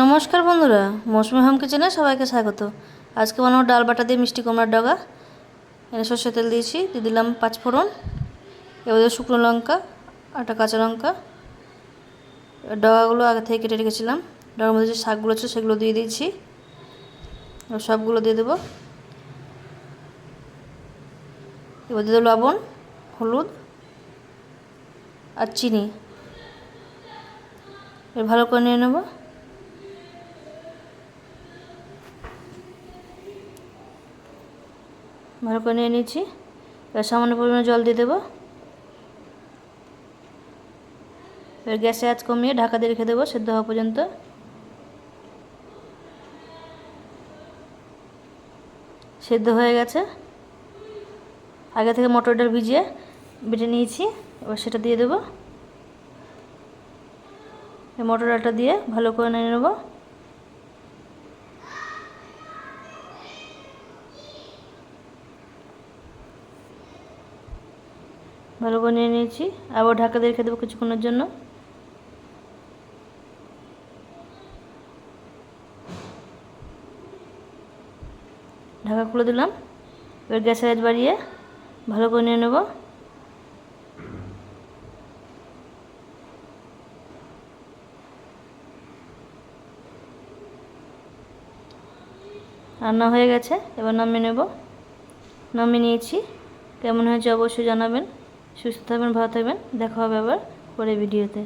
নমস্কার বন্ধুরা, মৌসুমি হোম কিচেনে সবাইকে স্বাগত। আজকে বানাবো ডাল বাটা দিয়ে মিষ্টি কুমড়ার ডগা। এনে সর্ষে তেল দিয়েছি, দিয়ে দিলাম পাঁচ ফোড়ন, এবার শুকনো লঙ্কা একটা কাঁচা লঙ্কা। ডগাগুলো আগে থেকে কেটে রেখেছিলাম। ডগার মধ্যে যে শাকগুলো ছিল সেগুলো দিয়ে দিয়েছি। সবগুলো দিয়ে দেবো। এবার দিয়ে লবণ, হলুদ আর চিনি। ভালো করে নিয়ে নেব। ভালো করে নিয়ে নিয়েছি এবার সামান্য পরিমাণে জল দিয়ে দেবো। এবার গ্যাসে আঁচ কমিয়ে ঢাকা দিয়ে রেখে দেবো সেদ্ধ হওয়া পর্যন্ত। সেদ্ধ হয়ে গেছে। আগে থেকে মটর ডাল ভিজিয়ে বেটে নিয়েছি। এবার সেটা দিয়ে দেবো। মটর ডালটা দিয়ে ভালো করে নিয়ে নেব। ভালো করে নিয়ে নিয়েছি। আবার ঢাকা দিয়ে রেখে দেবো কিছুক্ষণের জন্য। ঢাকা খুলে দিলাম। এবার গ্যাসের আঁচ বাড়িয়ে ভালো করে নিয়ে নেব। রান্না হয়ে গেছে, এবার নামিয়ে নেব। নামিয়ে নিয়েছি। কেমন হয়েছে অবশ্যই জানাবেন। সুস্থ থাকবেন ভালো থাকবেন। দেখা হবে আবার পরে ভিডিওতে।